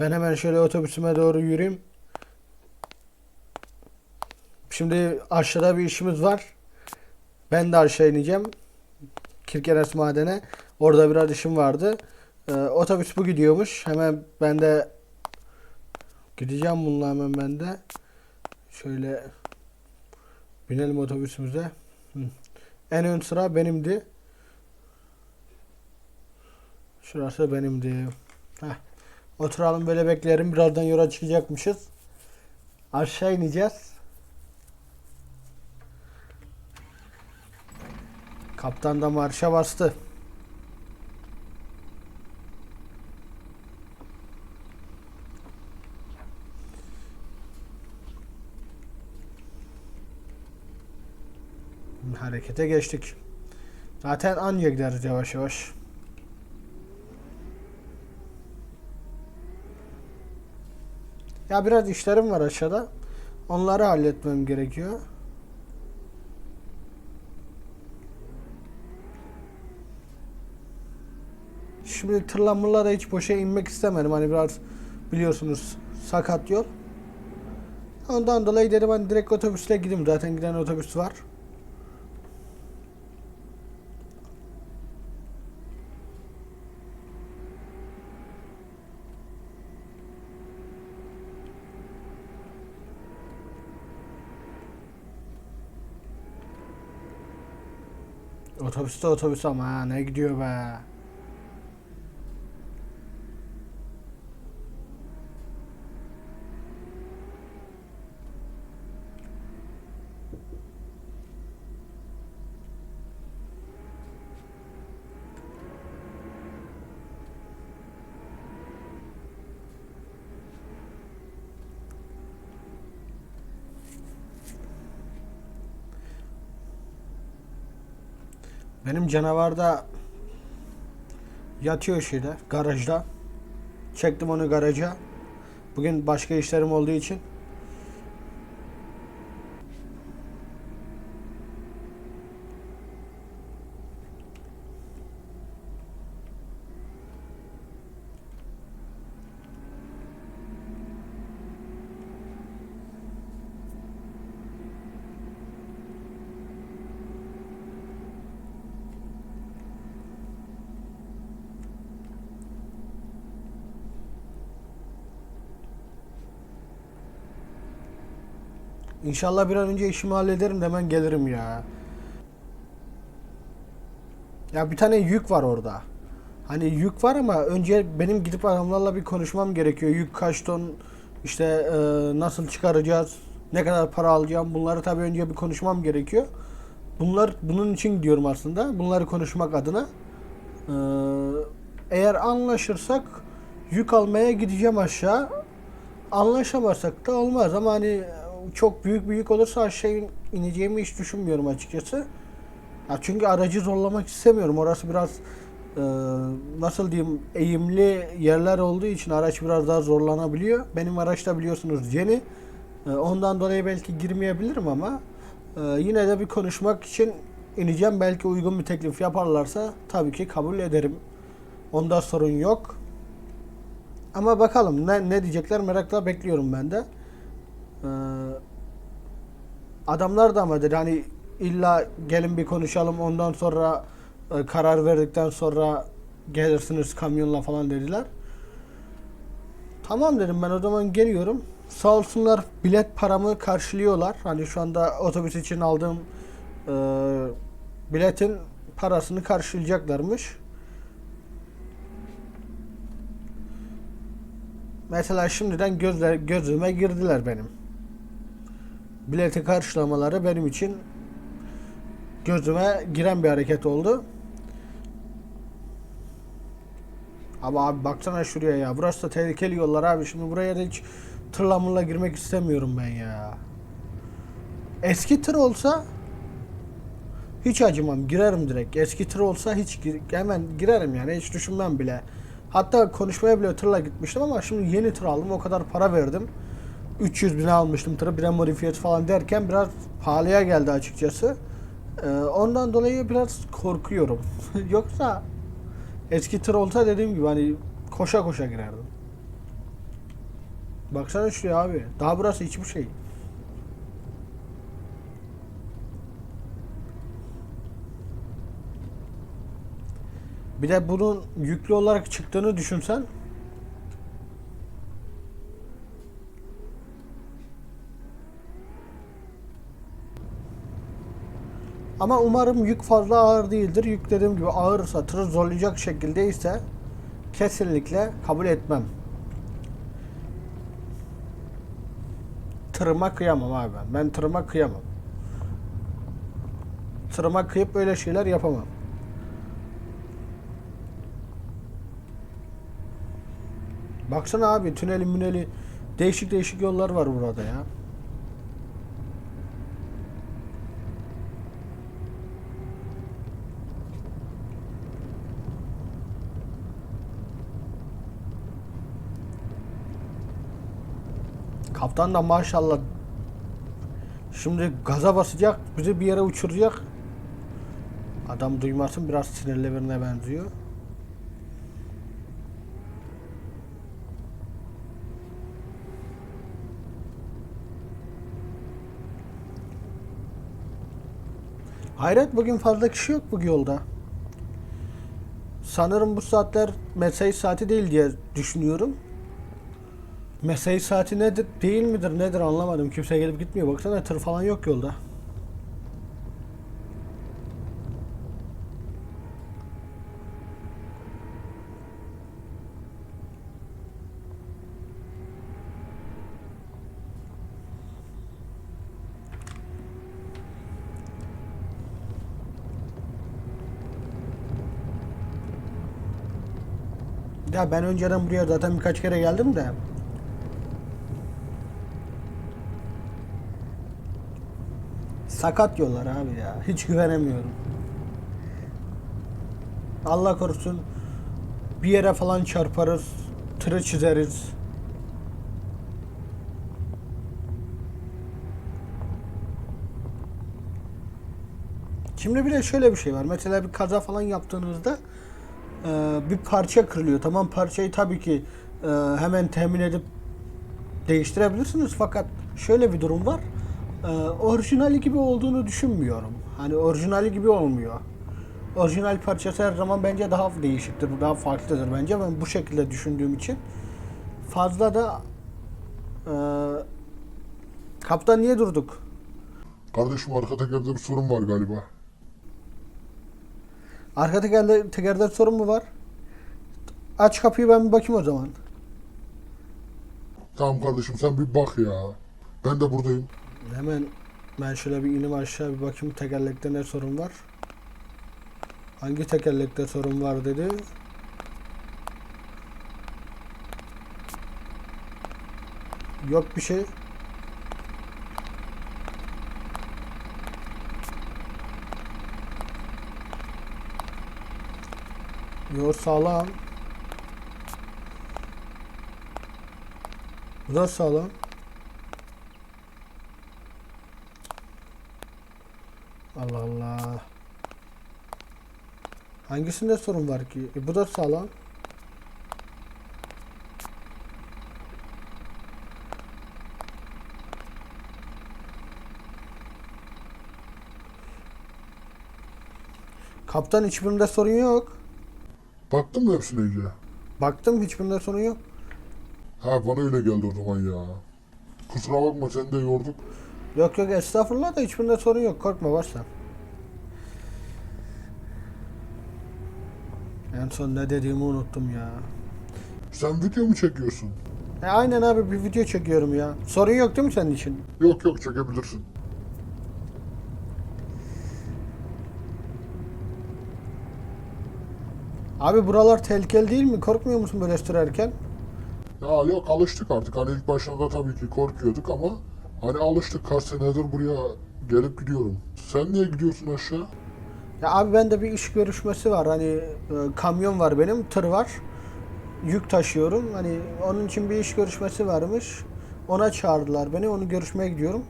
Ben hemen şöyle otobüsüme doğru yürüyeyim. Şimdi aşağıda bir işimiz var. Ben de aşağı ineceğim. Kirkenes madene. Orada biraz işim vardı. Ee, otobüs bu gidiyormuş. Hemen ben de gideceğim bununla hemen ben de. Şöyle binelim otobüsümüze. En ön sıra benimdi. Şurası benimdi. Oturalım böyle bekleyelim. Birazdan yola çıkacakmışız. Aşağı ineceğiz. Kaptan da marşa bastı. Harekete geçtik. Zaten anca gideriz yavaş yavaş. Ya biraz işlerim var aşağıda. Onları halletmem gerekiyor. Şimdi tırla da hiç boşa inmek istemedim. Hani biraz biliyorsunuz sakat yol. Ondan dolayı dedim hani direkt otobüsle gideyim. Zaten giden otobüs var. Otobüste otobüs ama ha, ne gidiyor be. Benim canavar da yatıyor şeyde garajda. Çektim onu garaja. Bugün başka işlerim olduğu için. İnşallah bir an önce işimi hallederim de hemen gelirim ya. Ya bir tane yük var orada. Hani yük var ama önce benim gidip adamlarla bir konuşmam gerekiyor. Yük kaç ton işte e, nasıl çıkaracağız, ne kadar para alacağım bunları tabii önce bir konuşmam gerekiyor. Bunlar bunun için gidiyorum aslında. Bunları konuşmak adına. Ee, eğer anlaşırsak yük almaya gideceğim aşağı. Anlaşamazsak da olmaz ama hani çok büyük büyük olursa aşağı ineceğimi hiç düşünmüyorum açıkçası. Ya çünkü aracı zorlamak istemiyorum. Orası biraz e, nasıl diyeyim eğimli yerler olduğu için araç biraz daha zorlanabiliyor. Benim araçta biliyorsunuz yeni. E, ondan dolayı belki girmeyebilirim ama e, yine de bir konuşmak için ineceğim. Belki uygun bir teklif yaparlarsa tabii ki kabul ederim. Onda sorun yok. Ama bakalım ne, ne diyecekler merakla bekliyorum ben de. Ee, adamlar da ama dedi hani illa gelin bir konuşalım ondan sonra e, karar verdikten sonra gelirsiniz kamyonla falan dediler. Tamam dedim ben o zaman geliyorum. Sağ olsunlar bilet paramı karşılıyorlar. Hani şu anda otobüs için aldığım e, biletin parasını karşılayacaklarmış. Mesela şimdiden gözler, gözüme girdiler benim. Bileti karşılamaları benim için gözüme giren bir hareket oldu. Ama abi baksana şuraya ya. Burası da tehlikeli yollar abi. Şimdi buraya da hiç tırla girmek istemiyorum ben ya. Eski tır olsa hiç acımam. Girerim direkt. Eski tır olsa hiç gir- hemen girerim yani. Hiç düşünmem bile. Hatta konuşmaya bile tırla gitmiştim ama şimdi yeni tır aldım. O kadar para verdim. 300 bine almıştım tırı. Bir de modifiyesi falan derken biraz pahalıya geldi açıkçası. Ee, ondan dolayı biraz korkuyorum. Yoksa eski tır olsa dediğim gibi hani koşa koşa girerdim. Baksana şuraya abi. Daha burası hiçbir şey. Bir de bunun yüklü olarak çıktığını düşünsen Ama umarım yük fazla ağır değildir. Yük dediğim gibi ağırsa, tırı zorlayacak şekilde ise kesinlikle kabul etmem. Tırıma kıyamam abi ben. Ben tırıma kıyamam. Tırıma kıyıp öyle şeyler yapamam. Baksana abi tüneli müneli değişik değişik yollar var burada ya. Kaptan da maşallah şimdi gaza basacak bizi bir yere uçuracak. Adam duymasın biraz sinirli birine benziyor. Hayret bugün fazla kişi yok bu yolda. Sanırım bu saatler mesai saati değil diye düşünüyorum. Mesai saati nedir değil midir nedir anlamadım. Kimse gelip gitmiyor. Baksana tır falan yok yolda. Ya ben önceden buraya zaten birkaç kere geldim de Sakat yollar abi ya. Hiç güvenemiyorum. Allah korusun bir yere falan çarparız. Tırı çizeriz. Şimdi bir de şöyle bir şey var. Mesela bir kaza falan yaptığınızda e, bir parça kırılıyor. Tamam parçayı tabii ki e, hemen temin edip değiştirebilirsiniz fakat şöyle bir durum var. Ee, orijinali gibi olduğunu düşünmüyorum. Hani orijinali gibi olmuyor. Orijinal parçası her zaman bence daha değişiktir, daha farklıdır bence. Ben bu şekilde düşündüğüm için fazla da e, kaptan niye durduk? Kardeşim arka tekerde bir sorun var galiba. Arka tekerde, tekerde sorun mu var? Aç kapıyı ben bir bakayım o zaman. Tamam kardeşim sen bir bak ya. Ben de buradayım. Hemen ben şöyle bir inim aşağı bir bakayım tekerlekte ne sorun var. Hangi tekerlekte sorun var dedi. Yok bir şey. Yok sağlam. Bu da sağlam. Allah Allah. Hangisinde sorun var ki? E, bu da sağlam. Kaptan hiçbirinde sorun yok. Baktın mı hepsine iyice? Baktım hiçbirinde sorun yok. Ha bana öyle geldi o zaman ya. Kusura bakma seni de yorduk. Yok yok estağfurullah da hiçbirinde sorun yok. Korkma varsa. En son ne dediğimi unuttum ya. Sen video mu çekiyorsun? E, aynen abi bir video çekiyorum ya. Sorun yok değil mi senin için? Yok yok çekebilirsin. Abi buralar tehlikeli değil mi? Korkmuyor musun böyle sürerken? Ya yok alıştık artık. Hani ilk başlarda tabii ki korkuyorduk ama hani alıştık. Kaç senedir buraya gelip gidiyorum. Sen niye gidiyorsun aşağı? Ya abi bende bir iş görüşmesi var. Hani e, kamyon var benim, tır var. Yük taşıyorum. Hani onun için bir iş görüşmesi varmış. Ona çağırdılar beni. Onu görüşmeye gidiyorum.